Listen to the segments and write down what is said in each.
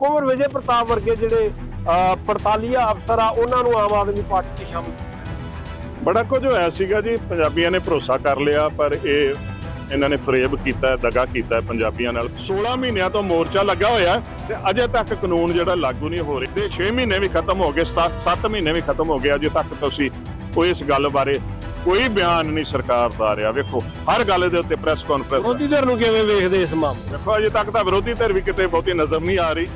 ਕੁੰਵਰ ਵਿਜੇ ਪ੍ਰਤਾਪ ਵਰਗੇ ਜਿਹੜੇ ਪੜਤਾਲੀਆ ਅਫਸਰ ਆ ਉਹਨਾਂ ਨੂੰ ਆਮ ਆਦਮੀ ਪਾਰਟੀ 'ਚ ਸ਼ਾਮਲ ਬੜਾ ਕੁਝ ਹੋਇਆ ਸੀਗਾ ਜੀ ਪੰਜਾਬੀਆਂ ਨੇ ਭਰੋਸਾ ਕਰ ਲਿਆ ਪਰ ਇਹ ਇਹਨਾਂ ਨੇ ਫਰੇਬ ਕੀਤਾ ਦਗਾ ਕੀਤਾ ਪੰਜਾਬੀਆਂ ਨਾਲ। 16 ਮਹੀਨਿਆਂ ਤੋਂ ਮੋਰਚਾ ਲੱਗਾ ਹੋਇਆ ਹੈ ਤੇ ਅਜੇ ਤੱਕ ਕਾਨੂੰਨ ਜਿਹੜਾ ਲਾਗੂ ਨਹੀਂ ਹੋ ਰਿਹਾ। ਤੇ 6 ਮਹੀਨੇ ਵੀ ਖਤਮ ਹੋ ਗਏ 7 ਮਹੀਨੇ ਵੀ ਖਤਮ ਹੋ ਗਏ ਅਜੇ ਤੱਕ ਤੁਸੀਂ ਕੋਈ ਇਸ ਗੱਲ ਬਾਰੇ ਕੋਈ ਬਿਆਨ ਨਹੀਂ ਸਰਕਾਰ ਦਾ ਆ ਰਿਹਾ। ਵੇਖੋ ਹਰ ਗੱਲ ਦੇ ਉੱਤੇ ਪ੍ਰੈਸ ਕਾਨਫਰੰਸ ਵਿਰੋਧੀ ਧਿਰ ਨੂੰ ਕਿਵੇਂ ਵੇਖਦੇ ਇਸ ਮਾਮਲੇ? ਦੇਖੋ ਅਜੇ ਤੱਕ ਤਾਂ ਵਿਰੋਧੀ ਧਿਰ ਵੀ ਕਿਤੇ ਬਹੁਤੀ ਨਜ਼ਰ ਨਹੀਂ ਆ ਰਹੀ।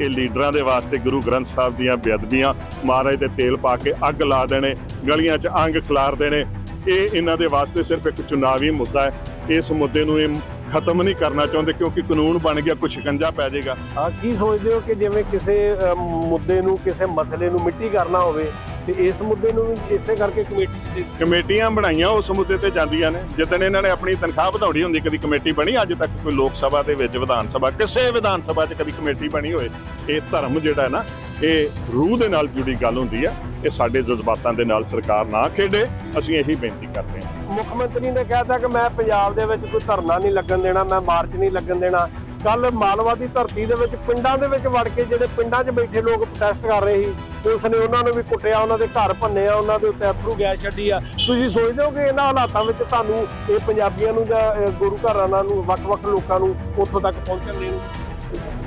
ਇਹ ਲੀਡਰਾਂ ਦੇ ਵਾਸਤੇ ਗੁਰੂ ਗ੍ਰੰਥ ਸਾਹਿਬ ਦੀਆਂ ਬੇਅਦਬੀਆਂ, ਮਹਾਰਾਜ ਦੇ ਤੇਲ ਪਾ ਕੇ ਅੱਗ ਲਾ ਦੇਣੇ, ਗਲੀਆਂ 'ਚ ਅੰਗ ਖਿਲਾਰ ਦੇਣੇ, ਇਹ ਇਹਨਾਂ ਦੇ ਵਾਸਤੇ ਸਿਰਫ ਇੱਕ ਚੁਣਾਵੀ ਮੁੱਦਾ ਹੈ। ਇਸ ਮੁੱਦੇ ਨੂੰ ਇਹ ਖਤਮ ਨਹੀਂ ਕਰਨਾ ਚਾਹੁੰਦੇ ਕਿਉਂਕਿ ਕਾਨੂੰਨ ਬਣ ਗਿਆ ਕੁਝ ਸ਼ਿਕੰਜਾ ਪੈ ਜਾਏਗਾ। ਆ ਕੀ ਸੋਚਦੇ ਹੋ ਕਿ ਜਿਵੇਂ ਕਿਸੇ ਮੁੱਦੇ ਨੂੰ, ਕਿਸੇ ਮਸਲੇ ਨੂੰ ਮਿੱਟੀ ਕਰਨਾ ਹੋਵੇ ਤੇ ਇਸ ਮੁੱਦੇ ਨੂੰ ਵੀ ਇਸੇ ਕਰਕੇ ਕਮੇਟੀ ਕਮੇਟੀਆਂ ਬਣਾਈਆਂ ਉਸ ਮੁੱਦੇ ਤੇ ਜਾਂਦੀਆਂ ਨੇ। ਜਿੱਦਣ ਇਹਨਾਂ ਨੇ ਆਪਣੀ ਤਨਖਾਹ ਵਧਾਉਣੀ ਹੁੰਦੀ ਕਦੀ ਕਮੇਟੀ ਬਣੀ ਅੱਜ ਤੱਕ ਕੋਈ ਲੋਕ ਸਭਾ ਦੇ ਵਿੱਚ ਵਿਧਾਨ ਸਭਾ ਕਿਸੇ ਵਿਧਾਨ ਸਭਾ 'ਚ ਕਦੀ ਕਮੇਟੀ ਬਣੀ ਹੋਏ। ਇਹ ਧਰਮ ਜਿਹੜਾ ਹੈ ਨਾ ਇਹ ਰੂਹ ਦੇ ਨਾਲ ਜੁੜੀ ਗੱਲ ਹੁੰਦੀ ਆ। ਇਹ ਸਾਡੇ ਜਜ਼ਬਾਤਾਂ ਦੇ ਨਾਲ ਸਰਕਾਰ ਨਾ ਖੇਡੇ। ਅਸੀਂ ਇਹੀ ਬੇਨਤੀ ਕਰਦੇ ਹਾਂ। ਮੁੱਖ ਮੰਤਰੀ ਨੇ ਕਹਿਤਾ ਕਿ ਮੈਂ ਪੰਜਾਬ ਦੇ ਵਿੱਚ ਕੋਈ ਧਰਨਾ ਨਹੀਂ ਲੱਗਣ ਦੇਣਾ ਮੈਂ ਮਾਰਚ ਨਹੀਂ ਲੱਗਣ ਦੇਣਾ। ਕੱਲ ਮਾਲਵਾ ਦੀ ਧਰਤੀ ਦੇ ਵਿੱਚ ਪਿੰਡਾਂ ਦੇ ਵਿੱਚ ਵੜ ਕੇ ਜਿਹੜੇ ਪਿੰਡਾਂ 'ਚ ਬੈਠੇ ਲੋਕ ਪ੍ਰੋਟੈਸਟ ਕਰ ਰਹੇ ਸੀ, ਪੁਲਿਸ ਨੇ ਉਹਨਾਂ ਨੂੰ ਵੀ ਕੁੱਟਿਆ, ਉਹਨਾਂ ਦੇ ਘਰ ਭੰਨੇ ਆ ਉਹਨਾਂ ਦੇ ਉੱਤੇ ਅਥਰੂ ਗੈਸ ਛੱਡੀ ਆ। ਤੁਸੀਂ ਸੋਚਦੇ ਹੋ ਕਿ ਇਹਨਾਂ ਹਾਲਾਤਾਂ ਵਿੱਚ ਤੁਹਾਨੂੰ ਇਹ ਪੰਜਾਬੀਆਂ ਨੂੰ ਜਾਂ ਗੁਰੂ ਘਰਾਂ ਨੂੰ, ਵੱਖ-ਵੱਖ ਲੋਕਾਂ ਨੂੰ ਉੱਥੋਂ ਤੱਕ ਪਹੁੰਚਣ ਦੇਣ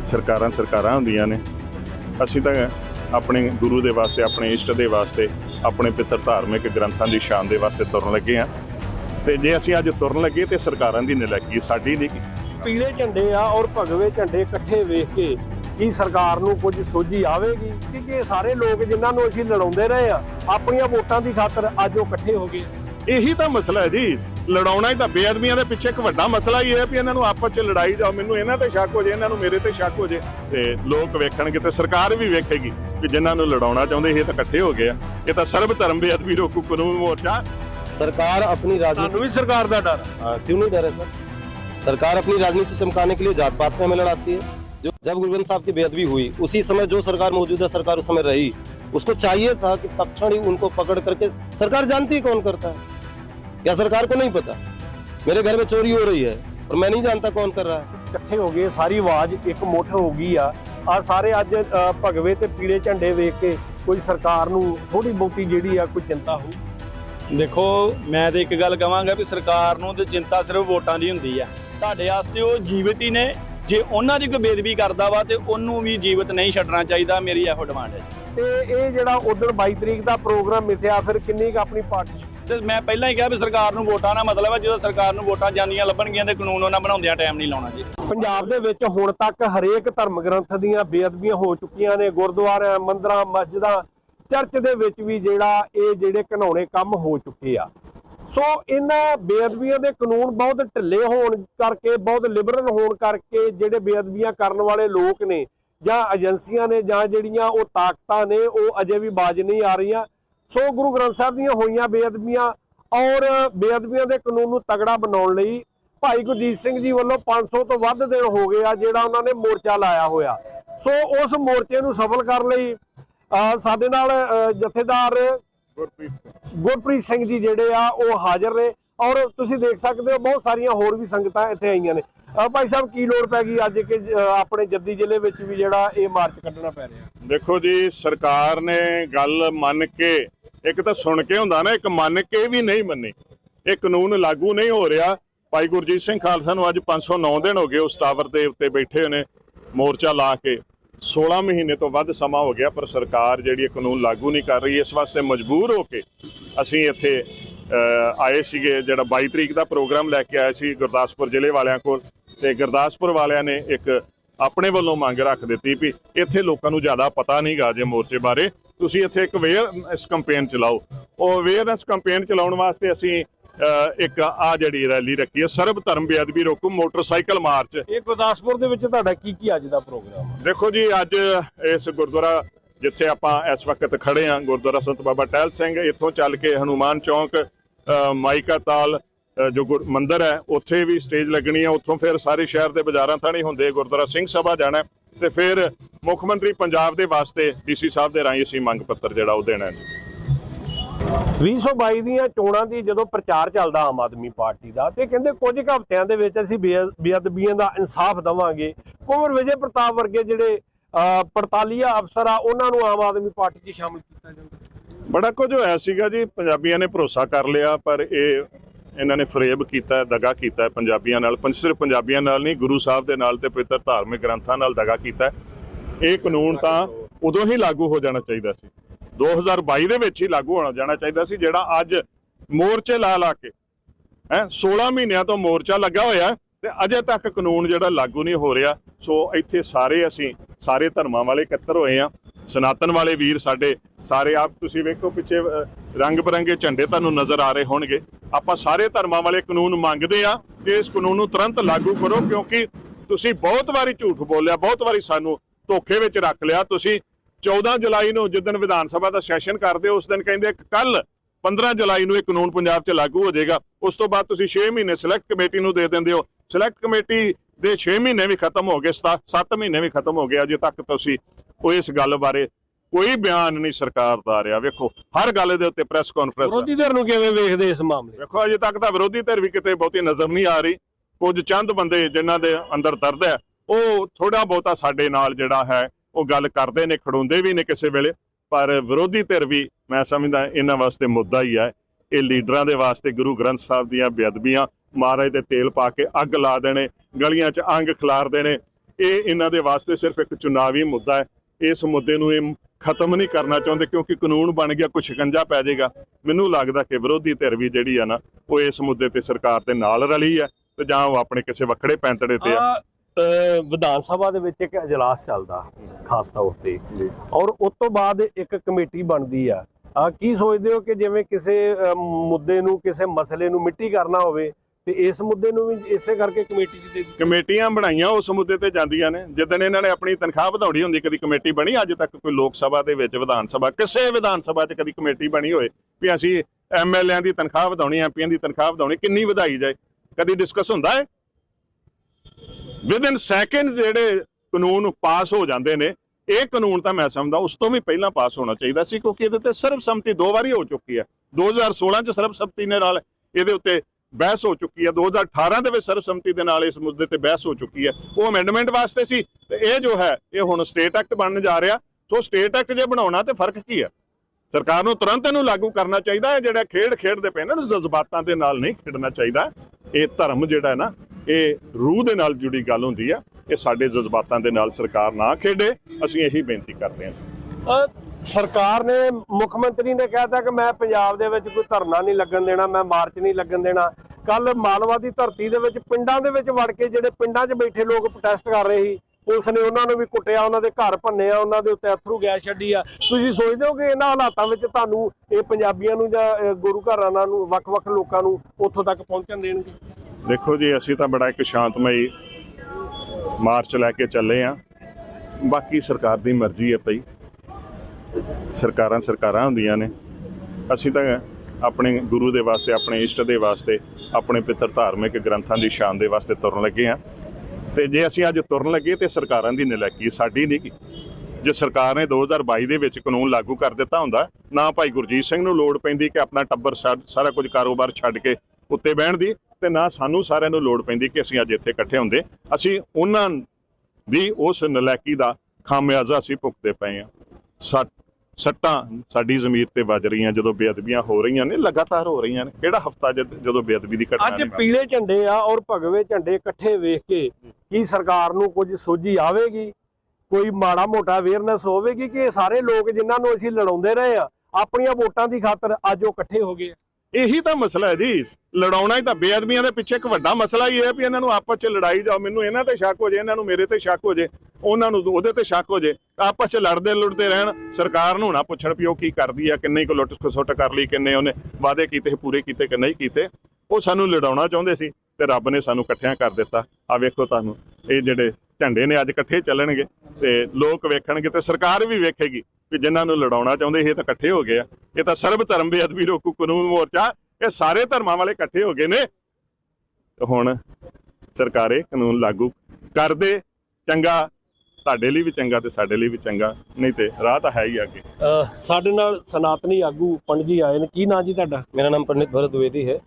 ਸਰਕਾਰਾਂ ਸਰਕਾਰਾਂ ਹੁੰਦੀਆਂ ਨੇ। ਅਸੀਂ ਤਾਂ ਆਪਣੇ ਗੁਰੂ ਦੇ ਵਾਸਤੇ, ਆਪਣੇ ਇਸ਼ਟ ਦੇ ਵਾਸਤੇ, ਆਪਣੇ ਪਿੱਤਰ ਧਾਰਮਿਕ ਗ੍ਰੰਥਾਂ ਦੀ ਸ਼ਾਨ ਦੇ ਵਾਸਤੇ ਤੁਰਨ ਲੱਗੇ ਆ ਤੇ ਜੇ ਅਸੀਂ ਅੱਜ ਤੁਰਨ ਲੱਗੇ ਤੇ ਸਰਕਾਰਾਂ ਦੀ ਨਲਾਇਕੀ ਸਾਡੀ ਨਹੀਂ। ਪੀਲੇ ਝੰਡੇ ਆ ਔਰ ਭਗਵੇ ਝੰਡੇ ਇਕੱਠੇ ਵੇਖ ਕੇ ਕੀ ਸਰਕਾਰ ਨੂੰ ਕੁਝ ਸੋਝੀ ਆਵੇਗੀ? ਕਿ ਇਹ ਸਾਰੇ ਲੋਕ ਜਿਨ੍ਹਾਂ ਨੂੰ ਅਸੀਂ ਲੜਾਉਂਦੇ ਰਹੇ ਆ ਆਪਣੀਆਂ ਵੋਟਾਂ ਦੀ ਖਾਤਰ ਅੱਜ ਉਹ ਇਕੱਠੇ ਹੋ ਗਏ। ਇਹੀ ਤਾਂ ਮਸਲਾ ਹੈ ਜੀ। ਲੜਾਉਣਾ ਹੀ ਤਾਂ ਬੇਅਦਬੀਆਂ ਦੇ ਪਿੱਛੇ ਇੱਕ ਵੱਡਾ ਮਸਲਾ ਹੀ ਹੈ ਵੀ ਇਹਨਾਂ ਨੂੰ ਆਪਸ 'ਚ ਲੜਾਈ ਜਾਓ ਮੈਨੂੰ ਇਹਨਾਂ ਤੇ ਸ਼ੱਕ ਹੋ ਜੇ ਇਹਨਾਂ ਨੂੰ ਮੇਰੇ ਤੇ ਸ਼ੱਕ ਹੋ ਜੇ। ਤੇ ਲੋਕ ਵੇਖਣਗੇ ਤੇ ਸਰਕਾਰ ਵੀ ਵੇਖੇਗੀ ਕਿ ਜਿਨ੍ਹਾਂ ਨੂੰ ਲੜਾਉਣਾ ਚਾਹੁੰਦੇ ਇਹ ਤਾਂ ਇਕੱਠੇ ਹੋ ਗਏ ਆ। ਇਹ ਤਾਂ ਸਰਬ ਧਰਮ ਬੇਅਦਬੀ ਰੋਕੂ ਕਾਨੂੰਨ ਮੋਰਚਾ। ਸਰਕਾਰ ਆਪਣੀ ਰਾਜਨੀਤੀ ਨੂੰ ਵੀ ਸਰਕਾਰ ਦਾ ਡਰ। ਕਿਉਂ ਨਹੀਂ ਡਰ ਹੈ ਸਰ? सरकार अपनी राजनीति चमकाने के लिए जात पात में हमें लड़ाती है जो जब गुरु ग्रंथ साहब की बेअदबी हुई उसी समय जो सरकार मौजूदा सरकार उस समय रही उसको चाहिए था कि तत्क्षण ही उनको पकड़ करके सरकार जानती है कौन करता है या सरकार को नहीं पता मेरे घर में चोरी हो रही है और मैं नहीं जानता कौन कर रहा है ਇਕੱਠੇ ਹੋ ਗਏ ਸਾਰੀ ਆਵਾਜ਼ ਇੱਕ ਮੁੱਠ ਹੋ ਗਈ ਆ ਆ ਸਾਰੇ ਅੱਜ ਅ, ਭਗਵੇ ਤੇ ਪੀਲੇ ਝੰਡੇ ਵੇਖ ਕੇ ਕੋਈ ਸਰਕਾਰ ਨੂੰ ਥੋੜੀ ਬਹੁਤੀ ਜਿਹੜੀ ਆ ਕੋਈ ਚਿੰਤਾ ਹੋ ਦੇਖੋ ਮੈਂ ਤੇ ਇੱਕ ਗੱਲ ਕਹਾਂਗਾ ਵੀ ਸਰਕਾਰ ਨੂੰ ਤੇ ਚਿੰਤਾ ਸਿਰਫ ਵੋਟਾਂ ਦੀ ਹੁੰਦੀ ਆ ਸਾਡੇ ਵਾਸਤੇ ਉਹ ਜੀਵਤ ਹੀ ਨੇ। ਜੇ ਉਹਨਾਂ ਦੀ ਕੋਈ ਬੇਦਬੀ ਕਰਦਾ ਵਾ ਤੇ ਉਹਨੂੰ ਵੀ ਜੀਵਤ ਨਹੀਂ ਛੱਡਣਾ ਚਾਹੀਦਾ ਮੇਰੀ ਇਹੋ ਡਿਮਾਂਡ ਹੈ ਤੇ ਇਹ ਜਿਹੜਾ ਉਦੋਂ 22 ਤਰੀਕ ਦਾ ਪ੍ਰੋਗਰਾਮ ਮਿਥਿਆ ਫਿਰ ਕਿੰਨੀ ਕੁ ਆਪਣੀ ਪਾਰਟੀ ਤੇ ਮੈਂ ਪਹਿਲਾਂ ਹੀ ਕਿਹਾ ਵੀ ਸਰਕਾਰ ਨੂੰ ਵੋਟਾਂ ਦਾ ਮਤਲਬ ਹੈ ਜਦੋਂ ਸਰਕਾਰ ਨੂੰ ਵੋਟਾਂ ਜਾਂਦੀਆਂ ਲੱਭਣਗੀਆਂ ਤੇ ਕਾਨੂੰਨ ਉਹਨਾਂ ਬਣਾਉਂਦਿਆਂ ਟਾਈਮ ਨਹੀਂ ਲਾਉਣਾ ਜੀ। ਪੰਜਾਬ ਦੇ ਵਿੱਚ ਹੁਣ ਤੱਕ ਹਰੇਕ ਧਰਮ ਗ੍ਰੰਥ ਦੀਆਂ ਬੇਅਦਬੀਆਂ ਹੋ ਚੁੱਕੀਆਂ ਨੇ ਗੁਰਦੁਆਰਿਆਂ ਮੰਦਰਾਂ ਮਸਜਿਦਾਂ ਚਰਚ ਦੇ ਵਿੱਚ ਵੀ ਜਿਹੜਾ ਇਹ ਜਿਹੜੇ ਘਿਨਾਉਣੇ ਕੰਮ ਹੋ ਚੁੱਕੇ ਆ। ਸੋ ਇਹਨਾਂ ਬੇਅਦਬੀਆਂ ਦੇ ਕਾਨੂੰਨ ਬਹੁਤ ਢਿੱਲੇ ਹੋਣ ਕਰਕੇ, ਬਹੁਤ ਲਿਬਰਲ ਹੋਣ ਕਰਕੇ ਜਿਹੜੇ ਬੇਅਦਬੀਆਂ ਕਰਨ ਵਾਲੇ ਲੋਕ ਨੇ ਜਾਂ ਏਜੰਸੀਆਂ ਨੇ ਜਾਂ ਜਿਹੜੀਆਂ ਉਹ ਤਾਕਤਾਂ ਨੇ, ਉਹ ਅਜੇ ਵੀ ਬਾਜ ਨਹੀਂ ਆ ਰਹੀਆਂ। ਸੋ ਗੁਰੂ ਗ੍ਰੰਥ ਸਾਹਿਬ ਦੀਆਂ ਹੋਈਆਂ ਬੇਅਦਬੀਆਂ ਔਰ ਬੇਅਦਬੀਆਂ ਦੇ ਕਾਨੂੰਨ ਨੂੰ ਤਗੜਾ ਬਣਾਉਣ ਲਈ ਭਾਈ ਗੁਰਜੀਤ ਸਿੰਘ ਜੀ ਵੱਲੋਂ 500 ਤੋਂ ਵੱਧ ਦਿਨ ਹੋ ਗਏ ਆ ਜਿਹੜਾ ਉਹਨਾਂ ਨੇ ਮੋਰਚਾ ਲਾਇਆ ਹੋਇਆ। ਸੋ ਉਸ ਮੋਰਚੇ ਨੂੰ ਸਫਲ ਕਰਨ ਲਈ ਸਾਡੇ ਨਾਲ ਜਥੇਦਾਰ ਗੁਰਪ੍ਰੀਤ ਸਿੰਘ। ਗੁਰਪ੍ਰੀਤ ਸਿੰਘ ਜੀ ਜਿਹੜੇ ਆ ਉਹ ਹਾਜ਼ਰ ਨੇ ਔਰ ਤੁਸੀਂ ਦੇਖ ਸਕਦੇ ਹੋ ਬਹੁਤ ਸਾਰੀਆਂ ਹੋਰ ਵੀ ਸੰਗਤਾਂ ਇੱਥੇ ਆਈਆਂ ਨੇ। ਭਾਈ ਸਾਹਿਬ ਕੀ ਲੋੜ ਪੈ ਗਈ ਅੱਜ ਕਿ ਆਪਣੇ ਜੱਦੀ ਜ਼ਿਲ੍ਹੇ ਵਿੱਚ ਵੀ ਜਿਹੜਾ ਇਹ ਮਾਰਚ ਕੱਢਣਾ ਪੈ ਰਿਹਾ? ਦੇਖੋ ਜੀ ਸਰਕਾਰ ਨੇ ਗੱਲ ਮੰਨ ਕੇ ਇੱਕ ਤਾਂ ਸੁਣ ਕੇ ਹੁੰਦਾ ਨਾ ਇੱਕ ਮੰਨ ਕੇ ਵੀ ਨਹੀਂ ਮੰਨੀ। ਇਹ ਕਾਨੂੰਨ ਲਾਗੂ ਨਹੀਂ ਹੋ ਰਿਹਾ। ਭਾਈ ਗੁਰਜੀਤ ਸਿੰਘ ਖਾਲਸਾ ਨੂੰ ਅੱਜ 509 ਦਿਨ ਹੋ ਗਏ ਉਸ ਟਾਵਰ ਦੇ ਉੱਤੇ ਬੈਠੇ ਨੇ ਮੋਰਚਾ ਲਾ ਕੇ। 16 ਮਹੀਨੇ ਤੋਂ ਵੱਧ ਸਮਾਂ ਹੋ ਗਿਆ, ਪਰ ਸਰਕਾਰ ਜਿਹੜੀ ਇਹ ਕਾਨੂੰਨ ਲਾਗੂ ਨਹੀਂ ਕਰ ਰਹੀ, ਇਸ ਵਾਸਤੇ ਮਜਬੂਰ ਹੋ ਕੇ ਅਸੀਂ ਇੱਥੇ ਆਏ ਸੀਗੇ। ਜਿਹੜਾ 22 ਤਰੀਕ ਦਾ ਪ੍ਰੋਗਰਾਮ ਲੈ ਕੇ ਆਏ ਸੀ ਗੁਰਦਾਸਪੁਰ ਜ਼ਿਲ੍ਹੇ ਵਾਲਿਆਂ ਕੋਲ ਤੇ ਗੁਰਦਾਸਪੁਰ ਵਾਲਿਆਂ ਨੇ ਇੱਕ ਆਪਣੇ ਵੱਲੋਂ ਮੰਗ ਰੱਖ ਦਿੱਤੀ ਵੀ ਇੱਥੇ ਲੋਕਾਂ ਨੂੰ ਜ਼ਿਆਦਾ ਪਤਾ ਨਹੀਂਗਾ ਜੇ ਮੋਰਚੇ ਬਾਰੇ। ਤੁਸੀਂ ਇੱਥੇ ਇੱਕ ਅਵੇਅਰਨੈਸ ਕੈਂਪੇਨ ਚਲਾਓ। ਉਹ ਅਵੇਅਰਨੈਸ ਕੈਂਪੇਨ ਚਲਾਉਣ ਵਾਸਤੇ ਅਸੀਂ ਇੱਕ ਆ ਜਿਹੜੀ ਰੈਲੀ ਰੱਖੀ ਹੈ ਸਰਬ ਧਰਮ ਬੇਅਦਬੀ ਰੋਕੂ ਮੋਟਰਸਾਈਕਲ ਮਾਰਚ। ਇਹ ਗੁਰਦਾਸਪੁਰ ਦੇ ਵਿੱਚ ਤੁਹਾਡਾ ਕੀ ਕੀ ਅੱਜ ਦਾ ਪ੍ਰੋਗਰਾਮ ਆ ਦੇਖੋ ਜੀ ਅੱਜ ਇਸ ਗੁਰਦੁਆਰਾ ਜਿੱਥੇ ਆਪਾਂ ਇਸ ਵਕਤ ਖੜੇ ਹਾਂ ਗੁਰਦੁਆਰਾ ਸੰਤ ਬਾਬਾ ਟਹਿਲ ਸਿੰਘ ਇੱਥੋਂ ਚੱਲ ਕੇ ਹਨੂਮਾਨ ਚੌਂਕ ਮਾਈਕਾ ਤਾਲ ਜੋ ਗੁਰ- ਮੰਦਿਰ ਹੈ ਉੱਥੇ ਵੀ ਸਟੇਜ ਲੱਗਣੀ ਹੈ ਉੱਥੋਂ ਫਿਰ ਸਾਰੇ ਸ਼ਹਿਰ ਦੇ ਬਾਜ਼ਾਰਾਂ ਥਾਣੀ ਹੁੰਦੇ ਗੁਰਦੁਆਰਾ ਸਿੰਘ ਸਭਾ ਜਾਣਾ ਤੇ ਫਿਰ ਮੁੱਖ ਮੰਤਰੀ ਪੰਜਾਬ ਦੇ ਵਾਸਤੇ ਡੀਸੀ ਸਾਹਿਬ ਦੇ ਰਾਹੀਂ ਅਸੀਂ ਮੰਗ ਪੱਤਰ ਜਿਹੜਾ ਉਹ ਦੇਣਾ ਹੈ 2022 ਦੀਆਂ ਚੋਣਾਂ ਦੀ ਜਦੋਂ ਪ੍ਰਚਾਰ ਚੱਲਦਾ ਆਮ ਆਦਮੀ ਪਾਰਟੀ ਦਾ, ਤੇ ਕਹਿੰਦੇ ਕੁਝ ਕੁ ਹਫ਼ਤਿਆਂ ਦੇ ਵਿੱਚ ਅਸੀਂ ਬੇਅ- ਬੇਅਦਬੀਆਂ ਦਾ ਇਨਸਾਫ ਦਵਾਂਗੇ। ਕੁੰਵਰ ਵਿਜੇ ਪ੍ਰਤਾਪ ਵਰਗੇ ਜਿਹੜੇ ਪੜਤਾਲੀਆ ਅਫਸਰ ਆ, ਉਹਨਾਂ ਨੂੰ ਆਮ ਆਦਮੀ ਪਾਰਟੀ 'ਚ ਸ਼ਾਮਲ ਕੀਤਾ ਜਾਂਦਾ ਬੜਾ ਕੁਝ ਹੋਇਆ ਸੀਗਾ ਜੀ, ਪੰਜਾਬੀਆਂ ਨੇ ਭਰੋਸਾ ਕਰ ਲਿਆ, ਪਰ ਇਹ ਇਹਨਾਂ ਨੇ ਫਰੇਬ ਕੀਤਾ, ਦਗਾ ਕੀਤਾ ਪੰਜਾਬੀਆਂ ਨਾਲ। ਸਿਰਫ ਪੰਜਾਬੀਆਂ ਨਾਲ ਨਹੀਂ, ਗੁਰੂ ਸਾਹਿਬ ਦੇ ਨਾਲ ਤੇ ਪਵਿੱਤਰ ਧਾਰਮਿਕ ਗ੍ਰੰਥਾਂ ਨਾਲ ਦਗਾ ਕੀਤਾ ਇਹ ਕਾਨੂੰਨ ਤਾਂ ਉਦੋਂ ਹੀ ਲਾਗੂ ਹੋ ਜਾਣਾ ਚਾਹੀਦਾ ਸੀ। 2022 ਦੇ ਵਿੱਚ ਹੀ ਲਾਗੂ ਹੋਣਾ ਜਾਣਾ ਚਾਹੀਦਾ ਸੀ, ਜਿਹੜਾ ਅੱਜ ਮੋਰਚੇ ਲਾ ਲਾ ਕੇ, ਹੈ 16 ਮਹੀਨਿਆਂ ਤੋਂ ਮੋਰਚਾ ਲੱਗਾ ਹੋਇਆ ਤੇ ਅਜੇ ਤੱਕ ਕਾਨੂੰਨ ਜਿਹੜਾ ਲਾਗੂ ਨਹੀਂ ਹੋ ਰਿਹਾ। ਸੋ ਇੱਥੇ ਸਾਰੇ ਅਸੀਂ, ਸਾਰੇ ਧਰਮਾਂ ਵਾਲੇ ਇਕੱਤਰ ਹੋਏ ਆ ਸਨਾਤਨ ਵਾਲੇ ਵੀਰ ਸਾਡੇ, ਸਾਰੇ ਆਪ ਤੁਸੀਂ ਵੇਖੋ ਪਿੱਛੇ ਰੰਗ ਬਰੰਗੇ ਝੰਡੇ ਤੁਹਾਨੂੰ ਨਜ਼ਰ ਆ ਰਹੇ ਹੋਣਗੇ। ਆਪਾਂ ਸਾਰੇ ਧਰਮਾਂ ਵਾਲੇ ਕਾਨੂੰਨ ਮੰਗਦੇ ਆ ਕਿ ਇਸ ਕਾਨੂੰਨ ਨੂੰ ਤੁਰੰਤ ਲਾਗੂ ਕਰੋ, ਕਿਉਂਕਿ ਤੁਸੀਂ ਬਹੁਤ ਵਾਰੀ ਝੂਠ ਬੋਲਿਆ, ਬਹੁਤ ਵਾਰੀ ਸਾਨੂੰ ਧੋਖੇ ਵਿੱਚ ਰੱਖ ਲਿਆ। ਤੁਸੀਂ 14 ਜੁਲਾਈ ਨੂੰ ਜਿੱਦਣ ਵਿਧਾਨ ਸਭਾ ਦਾ ਸੈਸ਼ਨ ਕਰਦੇ ਉਸ ਦਿਨ ਕਹਿੰਦੇ ਕੱਲ 15 ਜੁਲਾਈ ਨੂੰ ਇਹ ਕਾਨੂੰਨ ਪੰਜਾਬ 'ਚ ਲਾਗੂ ਹੋ ਜਾਏਗਾ। ਉਸ ਤੋਂ ਬਾਅਦ ਤੁਸੀਂ 6 ਮਹੀਨੇ ਸਿਲੈਕਟ ਕਮੇਟੀ ਨੂੰ ਦੇ ਦਿੰਦੇ ਹੋ। ਸਿਲੈਕਟ ਕਮੇਟੀ ਦੇ 6 ਮਹੀਨੇ ਵੀ ਖਤਮ ਹੋ ਗਏ 7 ਮਹੀਨੇ ਵੀ ਖਤਮ ਹੋ ਗਏ ਅਜੇ ਤੱਕ ਤੁਸੀਂ ਉਹ ਇਸ ਗੱਲ ਬਾਰੇ ਕੋਈ ਬਿਆਨ ਨਹੀਂ ਸਰਕਾਰ ਦਾ ਆ ਰਿਹਾ। ਵੇਖੋ ਹਰ ਗੱਲ ਦੇ ਉੱਤੇ ਪ੍ਰੈਸ ਕਾਨਫਰੰਸ ਵਿਰੋਧੀ ਧਿਰ ਨੂੰ ਕਿਵੇਂ ਵੇਖਦੇ ਇਸ ਮਾਮਲੇ? ਵੇਖੋ ਅਜੇ ਤੱਕ ਤਾਂ ਵਿਰੋਧੀ ਧਿਰ ਵੀ ਕਿਤੇ ਬਹੁਤੀ ਨਜ਼ਰ ਨਹੀਂ ਆ ਰਹੀ। ਕੁਝ ਚੰਦ ਬੰਦੇ ਜਿਨ੍ਹਾਂ ਦੇ ਅੰਦਰ ਦਰਦ ਹੈ ਉਹ ਥੋੜਾ ਬਹੁਤਾ ਸਾਡੇ ਨਾਲ ਜਿਹੜਾ ਹੈ ਉਹ ਗੱਲ ਕਰਦੇ ਨੇ, ਖੜੂੰਦੇ ਵੀ ਨੇ ਕਿਸੇ ਵੇਲੇ, ਪਰ ਵਿਰੋਧੀ ਧਿਰ ਵੀ ਮੈਂ ਸਮਝਦਾ ਇਹਨਾਂ ਵਾਸਤੇ ਮੁੱਦਾ ਹੀ ਹੈ। ਇਹ ਲੀਡਰਾਂ ਦੇ ਵਾਸਤੇ ਗੁਰੂ ਗ੍ਰੰਥ ਸਾਹਿਬ ਦੀਆਂ ਬੇਅਦਬੀਆਂ, ਮਹਾਰਾਜ ਦੇ ਤੇਲ ਪਾ ਕੇ ਅੱਗ ਲਾ ਦੇਣੇ, ਗਲੀਆਂ 'ਚ ਅੰਗ ਖਿਲਾਰ ਦੇਣੇ, ਇਹ ਇਹਨਾਂ ਦੇ ਵਾਸਤੇ ਸਿਰਫ ਇੱਕ ਚੁਣਾਵੀ ਮੁੱਦਾ ਹੈ। ਇਸ ਮੁੱਦੇ ਨੂੰ ਇਹ ਖਤਮ ਨਹੀਂ ਕਰਨਾ ਚਾਹੁੰਦੇ, ਕਿਉਂਕਿ ਕਾਨੂੰਨ ਬਣ ਗਿਆ ਕੁਝ ਸ਼ਿਕੰਜਾ ਪੈ ਜਾਏਗਾ। ਮੈਨੂੰ ਲੱਗਦਾ ਕਿ ਵਿਰੋਧੀ ਧਿਰ ਵੀ ਜਿਹੜੀ ਆ ਨਾ, ਉਹ ਇਸ ਮੁੱਦੇ ਤੇ ਸਰਕਾਰ ਦੇ ਨਾਲ ਰਲੀ ਹੈ ਤੇ ਜਾਂ ਉਹ ਆਪਣੇ ਕਿਸੇ ਵੱਖਰੇ ਪੈਂਤੜੇ ਤੇ ਆ। ਵਿਧਾਨ ਸਭਾ ਦੇ ਵਿੱਚ ਇੱਕ ਅਜਲਾਸ ਚੱਲਦਾ ਖਾਸ ਤੌਰ ਤੇ। ਔਰ ਉਸ ਤੋਂ ਬਾਅਦ ਇੱਕ ਕਮੇਟੀ ਬਣਦੀ ਆ। ਆ ਕੀ ਸੋਚਦੇ ਹੋ ਕਿ ਜਿਵੇਂ ਕਿਸੇ ਮੁੱਦੇ ਨੂੰ ਕਿਸੇ ਮਸਲੇ ਨੂੰ ਮਿੱਟੀ ਕਰਨਾ ਹੋਵੇ ਤੇ ਇਸ ਮੁੱਦੇ ਨੂੰ ਵੀ ਇਸੇ ਕਰਕੇ ਕਮੇਟੀ ਦੇ ਕਮੇਟੀਆਂ ਬਣਾਈਆਂ ਉਸ ਮੁੱਦੇ ਤੇ ਜਾਂਦੀਆਂ ਨੇ। ਜਿੱਦਣ ਇਹਨਾਂ ਨੇ ਆਪਣੀ ਤਨਖਾਹ ਵਧਾਉਣੀ ਹੁੰਦੀ ਕਦੀ ਕਮੇਟੀ ਬਣੀ ਅੱਜ ਤੱਕ ਕੋਈ ਲੋਕ ਸਭਾ ਦੇ ਵਿੱਚ ਵਿਧਾਨ ਸਭਾ ਕਿਸੇ ਵਿਧਾਨ ਸਭਾ 'ਚ ਕਦੀ ਕਮੇਟੀ ਬਣੀ ਹੋਏ ਵੀ ਅਸੀਂ ਐਮਐਲਏਆਂ ਦੀ ਤਨਖਾਹ ਵਧਾਉਣੀ ਐਮਪੀਆਂ ਦੀ ਤਨਖਾਹ ਵਧਾਉਣੀ ਕਿੰਨੀ ਵਧਾਈ ਜਾਏ। ਕਦੀ ਡਿਸਕਸ ਹੁੰਦਾ ਹੈ ਵਿਦਨ ਸੈਕਿੰਡਸ ਜਿਹੜੇ ਕਾਨੂੰਨ ਪਾਸ ਹੋ ਜਾਂਦੇ ਨੇ, ਇਹ ਕਾਨੂੰਨ ਤਾਂ ਮੈਂ ਸਮਝਦਾ ਉਸ ਤੋਂ ਵੀ ਪਹਿਲਾਂ ਪਾਸ ਹੋਣਾ ਚਾਹੀਦਾ ਸੀ ਕਿਉਂਕਿ ਇਹਦੇ ਤੇ ਸਰਬਸੰਮਤੀ ਦੋ ਵਾਰੀ ਹੋ ਚੁੱਕੀ ਹੈ। 2016 ਚ ਸਰਬਸੰਮਤੀ ਦੇ ਨਾਲ ਇਹਦੇ ਉੱਤੇ ਬਹਿਸ ਹੋ ਚੁੱਕੀ ਹੈ। 2018 ਦੇ ਵਿੱਚ ਸਰਬਸੰਮਤੀ ਦੇ ਨਾਲ ਇਸ ਮੁੱਦੇ ਤੇ ਬਹਿਸ ਹੋ ਚੁੱਕੀ ਹੈ। ਉਹ ਅਮੈਂਡਮੈਂਟ ਵਾਸਤੇ ਸੀ ਤੇ ਇਹ ਜੋ ਹੈ, ਇਹ ਹੁਣ ਸਟੇਟ ਐਕਟ ਬਣਨ ਜਾ ਰਿਹਾ। ਸੋ ਸਟੇਟ ਐਕਟ ਜੇ ਬਣਾਉਣਾ ਤੇ ਫ਼ਰਕ ਕੀ ਹੈ? ਸਰਕਾਰ ਨੂੰ ਤੁਰੰਤ ਇਹਨੂੰ ਲਾਗੂ ਕਰਨਾ ਚਾਹੀਦਾ ਹੈ। ਜਿਹੜਾ ਖੇਡ ਖੇਡਦੇ ਪਏ ਨੇ ਨਾ, ਜਜ਼ਬਾਤਾਂ ਦੇ ਨਾਲ ਨਹੀਂ ਖੇਡਣਾ ਚਾਹੀਦਾ। ਇਹ ਧਰਮ ਜਿਹੜਾ ਹੈ ਨਾ ਇਹ ਰੂਹ ਦੇ ਨਾਲ ਜੁੜੀ ਗੱਲ ਹੁੰਦੀ ਆ ਇਹ ਸਾਡੇ ਜਜ਼ਬਾਤਾਂ ਦੇ ਨਾਲ ਸਰਕਾਰ ਨਾ ਖੇਡੇ, ਅਸੀਂ ਇਹੀ ਬੇਨਤੀ ਕਰਦੇ ਹਾਂ। ਸਰਕਾਰ ਨੇ, ਮੁੱਖ ਮੰਤਰੀ ਨੇ ਕਹਿਤਾ ਕਿ ਮੈਂ ਪੰਜਾਬ ਦੇ ਵਿੱਚ ਕੋਈ ਧਰਨਾ ਨਹੀਂ ਲੱਗਣ ਦੇਣਾ, ਮੈਂ ਮਾਰਚ ਨਹੀਂ ਲੱਗਣ ਦੇਣਾ। ਕੱਲ ਮਾਲਵਾ ਦੀ ਧਰਤੀ ਦੇ ਵਿੱਚ, ਪਿੰਡਾਂ ਦੇ ਵਿੱਚ ਵੜ ਕੇ ਜਿਹੜੇ ਪਿੰਡਾਂ 'ਚ ਬੈਠੇ ਲੋਕ ਪ੍ਰੋਟੈਸਟ ਕਰ ਰਹੇ ਸੀ, ਪੁਲਿਸ ਨੇ ਉਹਨਾਂ ਨੂੰ ਵੀ ਕੁੱਟਿਆ, ਉਹਨਾਂ ਦੇ ਘਰ ਭੰਨੇ ਆ ਉਹਨਾਂ ਦੇ ਉੱਤੇ ਅਥਰੂ ਗੈਸ ਛੱਡੀ ਆ। ਤੁਸੀਂ ਸੋਚਦੇ ਹੋ ਕਿ ਇਹਨਾਂ ਹਾਲਾਤਾਂ ਵਿੱਚ ਤੁਹਾਨੂੰ ਇਹ ਪੰਜਾਬੀਆਂ ਨੂੰ ਜਾਂ ਗੁਰੂ ਘਰਾਂ ਨੂੰ, ਵੱਖ-ਵੱਖ ਲੋਕਾਂ ਨੂੰ ਉੱਥੋਂ ਤੱਕ ਪਹੁੰਚਣ ਦੇਣਗੇ? ਦੇਖੋ ਜੀ, ਅਸੀਂ ਤਾਂ ਬੜਾ ਇੱਕ ਸ਼ਾਂਤਮਈ ਮਾਰਚ ਲੈ ਕੇ ਚੱਲੇ ਆ ਬਾਕੀ ਸਰਕਾਰ ਦੀ ਮਰਜ਼ੀ ਹੈ ਭਈ। ਸਰਕਾਰਾਂ ਸਰਕਾਰਾਂ ਹੁੰਦੀਆਂ ਨੇ। ਅਸੀਂ ਤਾਂ ਆਪਣੇ ਗੁਰੂ ਦੇ ਵਾਸਤੇ, ਆਪਣੇ ਇਸ਼ਟ ਦੇ ਵਾਸਤੇ, ਆਪਣੇ ਪਿੱਤਰ ਧਾਰਮਿਕ ਗ੍ਰੰਥਾਂ ਦੀ ਸ਼ਾਨ ਦੇ ਵਾਸਤੇ ਤੁਰਨ ਲੱਗੇ ਆ ਤੇ ਜੇ ਅਸੀਂ ਅੱਜ ਤੁਰਨ ਲੱਗੇ ਤੇ ਸਰਕਾਰਾਂ ਦੀ ਨਲਾਇਕੀ ਸਾਡੀ ਨਹੀਂ ਜੇ ਸਰਕਾਰ ਨੇ 2022 ਦੇ ਵਿੱਚ ਕਾਨੂੰਨ ਲਾਗੂ ਕਰ ਦਿੱਤਾ ਹੁੰਦਾ, ਨਾ ਭਾਈ ਗੁਰਜੀਤ ਸਿੰਘ ਨੂੰ ਲੋੜ ਪੈਂਦੀ ਕਿ ਆਪਣਾ ਟੱਬਰ ਛੱਡ- ਸਾਰਾ ਕੁਝ ਕਾਰੋਬਾਰ ਛੱਡ ਕੇ ਉੱਤੇ ਬਹਿਣ ਦੀ ਤੇ ਨਾ ਸਾਨੂੰ ਸਾਰਿਆਂ ਨੂੰ ਲੋੜ ਪੈਂਦੀ ਕਿ ਅਸੀਂ ਅੱਜ ਇੱਥੇ ਇਕੱਠੇ ਹੁੰਦੇ ਅਸੀਂ ਉਹਨਾਂ ਦੀ ਉਸ ਨਲਾਇਕੀ ਦਾ ਖਾਮਿਆਜ਼ਾ ਅਸੀਂ ਭੁਗਤੇ ਪਏ ਆ ਸੱਟ ਸਾਡੀ ਜ਼ਮੀਰ ਤੇ ਵੱਜ ਰਹੀਆਂ ਜਦੋਂ ਬੇਅਦਬੀਆਂ ਹੋ ਰਹੀਆਂ ਨੇ ਲਗਾਤਾਰ ਹੋ ਰਹੀਆਂ ਨੇ ਕਿਹੜਾ ਹਫਤਾ ਜਦੋਂ ਬੇਅਦਬੀ ਦੀ ਘਟਨਾ ਅੱਜ? ਪੀਲੇ ਝੰਡੇ ਆ ਔਰ ਭਗਵੇ ਝੰਡੇ ਇਕੱਠੇ ਵੇਖ ਕੇ ਕੀ ਸਰਕਾਰ ਨੂੰ ਕੁਝ ਸੋਝੀ ਆਵੇਗੀ ਕੋਈ ਮਾੜਾ ਮੋਟਾ ਅਵੇਅਰਨੈਸ ਹੋਵੇਗੀ ਕਿ ਇਹ ਸਾਰੇ ਲੋਕ ਜਿਨ੍ਹਾਂ ਨੂੰ ਅਸੀਂ ਲੜਾਉਂਦੇ ਰਹੇ ਆ ਆਪਣੀਆਂ ਵੋਟਾਂ ਦੀ ਖਾਤਰ ਅੱਜ ਉਹ ਇਕੱਠੇ ਹੋ ਗਏ ਆ। ਇਹੀ ਤਾਂ ਮਸਲਾ ਹੈ ਜੀ। ਲੜਾਉਣਾ ਹੀ ਤਾਂ, ਬੇਅਦਬੀਆਂ ਦੇ ਪਿੱਛੇ ਇੱਕ ਵੱਡਾ ਮਸਲਾ ਹੀ ਹੈ ਵੀ ਇਹਨਾਂ ਨੂੰ ਆਪਸ 'ਚ ਲੜਾਈ ਜਾਓ। ਮੈਨੂੰ ਇਹਨਾਂ ਤੇ ਸ਼ੱਕ ਹੋ ਜੇ, ਇਹਨਾਂ ਨੂੰ ਮੇਰੇ ਤੇ ਸ਼ੱਕ ਹੋ ਜੇ, ਉਹਨਾਂ ਨੂੰ ਉਹਦੇ ਤੇ ਸ਼ੱਕ ਹੋ ਜੇ, ਆਪਸ 'ਚ ਲੜਦੇ ਲੁੜਦੇ ਰਹਿਣ। ਸਰਕਾਰ ਨੂੰ ਨਾ ਪੁੱਛਣ ਵੀ ਉਹ ਕੀ ਕਰਦੀ ਆ, ਕਿੰਨੇ ਕੁ ਲੁੱਟ ਖਸੁੱਟ ਕਰ ਲਈ, ਕਿੰਨੇ ਉਹਨੇ ਵਾਅਦੇ ਕੀਤੇ ਪੂਰੇ ਕੀਤੇ ਕਿ ਨਹੀਂ ਕੀਤੇ। ਉਹ ਸਾਨੂੰ ਲੜਾਉਣਾ ਚਾਹੁੰਦੇ ਸੀ ਤੇ ਰੱਬ ਨੇ ਸਾਨੂੰ ਇਕੱਠਿਆਂ ਕਰ ਦਿੱਤਾ। ਆ ਵੇਖੋ ਤੁਹਾਨੂੰ, ਇਹ ਜਿਹੜੇ ਝੰਡੇ ਨੇ ਅੱਜ ਇਕੱਠੇ ਚੱਲਣਗੇ ਤੇ ਲੋਕ ਵੇਖਣਗੇ ਤੇ ਸਰਕਾਰ ਵੀ ਵੇਖੇਗੀ। ਵੀ ਜਿਨ੍ਹਾਂ ਨੂੰ ਲੜਾਉਣਾ ਚਾਹੁੰਦੇ ਇਹ ਤਾਂ ਇਕੱਠੇ ਹੋ ਗਏ ਆ। ਇਹ ਤਾਂ ਸਰਬ ਧਰਮ ਬੇਅਦਬੀ ਰੋਕੂ ਕਾਨੂੰਨ ਮੋਰਚਾ ਇਹ ਸਾਰੇ ਧਰਮਾਂ ਵਾਲੇ ਇਕੱਠੇ ਹੋ ਗਏ ਨੇ। ਹੁਣ ਸਰਕਾਰੇ ਕਾਨੂੰਨ ਲਾਗੂ ਕਰਦੇ ਚੰਗਾ ਤੁਹਾਡੇ ਲਈ ਵੀ ਚੰਗਾ ਤੇ ਸਾਡੇ ਲਈ ਵੀ ਚੰਗਾ ਨਹੀਂ ਤੇ ਰਾਹ ਤਾਂ ਹੈ ਹੀ ਅੱਗੇ। ਸਾਡੇ ਨਾਲ ਸਨਾਤਨੀ ਆਗੂ ਪੰਡ ਜੀ ਆਏ ਨੇ। ਕੀ ਨਾਂ ਜੀ ਤੁਹਾਡਾ? ਮੇਰਾ ਨਾਮ ਪੰਡਿਤ ਭਰਤ ਦਵੇਦੀ ਹੈ।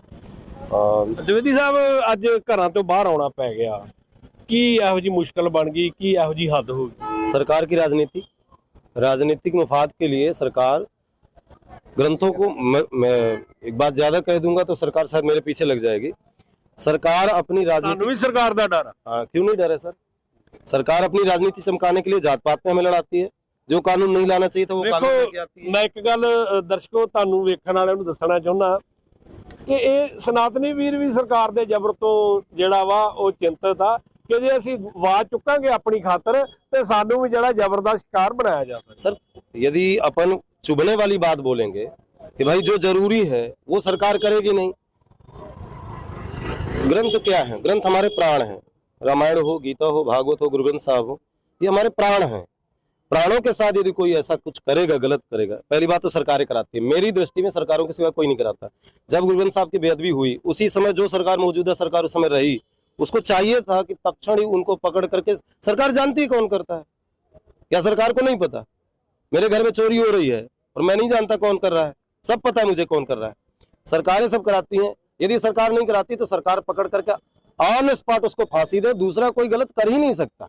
ਦਵੇਦੀ ਸਾਹਿਬ ਅੱਜ ਘਰਾਂ ਤੋਂ ਬਾਹਰ ਆਉਣਾ ਪੈ ਗਿਆ। ਕੀ ਇਹੋ ਜੀ ਮੁਸ਼ਕਲ ਬਣ ਗਈ? ਕੀ ਇਹੋ ਜੀ ਹੱਦ ਹੋ ਗਈ? ਸਰਕਾਰ ਕੀ ਰਾਜਨੀਤੀ? राजनीतिक मफाद के लिए सरकार ग्रंथों को मैं, मैं एक बात ज्यादा कह दूंगा तो सरकार शायद मेरे पीछे लग जाएगी सरकार अपनी राजनीति ਤੁਹਾਨੂੰ ਵੀ ਸਰਕਾਰ ਦਾ ਡਰ ਆ हाँ, क्यों नहीं डर है सर सरकार अपनी राजनीति चमकाने के लिए जात पात में हमें लड़ाती है जो कानून नहीं लाना चाहिए था वो देखो, कानून लेके आती है ਮੈਂ ਇੱਕ ਗੱਲ ਅ, ਦਰਸ਼ਕੋ ਤੁਹਾਨੂੰ ਵੇਖਣ ਵਾਲਿਆਂ ਨੂੰ ਦੱਸਣਾ ਚਾਹੁੰਦਾ ਕਿ ਇਹ ਸਨਾਤਨੀ ਵੀਰ ਵੀ ਸਰਕਾਰ ਦੇ ਜ਼ਬਰ ਤੋਂ ਜਿਹੜਾ ਵਾ ਉਹ ਚਿੰਤਤ ਆ ਕਿ ਜੇ ਅਸੀਂ ਆਵਾਜ਼ ਚੁੱਕਾਂਗੇ ਆਪਣੀ ਖਾਤਰ ਤੇ ਸਾਨੂੰ ਵੀ ਜਿਹੜਾ ਜ਼ਬਰ ਦਾ ਸ਼ਿਕਾਰ ਬਣਾਇਆ ਜਾ ਸਕਦਾ सर यदि अपन चुभने वाली बात बोलेंगे कि भाई जो जरूरी है वो सरकार करेगी नहीं ग्रंथ क्या है ग्रंथ हमारे प्राण हैं रामायण हो गीता हो भागवत हो गुरु ग्रंथ साहब हो ये हमारे प्राण हैं प्राणों के साथ यदि कोई ऐसा कुछ करेगा गलत करेगा पहली बात तो सरकारें कराती है मेरी दृष्टि में सरकारों के सिवा कोई नहीं कराता जब गुरु ग्रंथ साहब की बेअदबी हुई उसी समय जो सरकार मौजूदा सरकार उस समय रही उसको चाहिए था कि तक्षण ही उनको पकड़ करके सरकार जानती है कौन करता है? क्या सरकार को नहीं पता? मेरे घर में चोरी हो रही है और मैं नहीं जानता कौन कर रहा है। सब पता है मुझे कौन कर रहा है। सरकारें सब कराती हैं। यदि सरकार नहीं कराती तो सरकार पकड़ करके ऑन स्पॉट उसको फांसी दे, दूसरा कोई गलत कर ही नहीं सकता।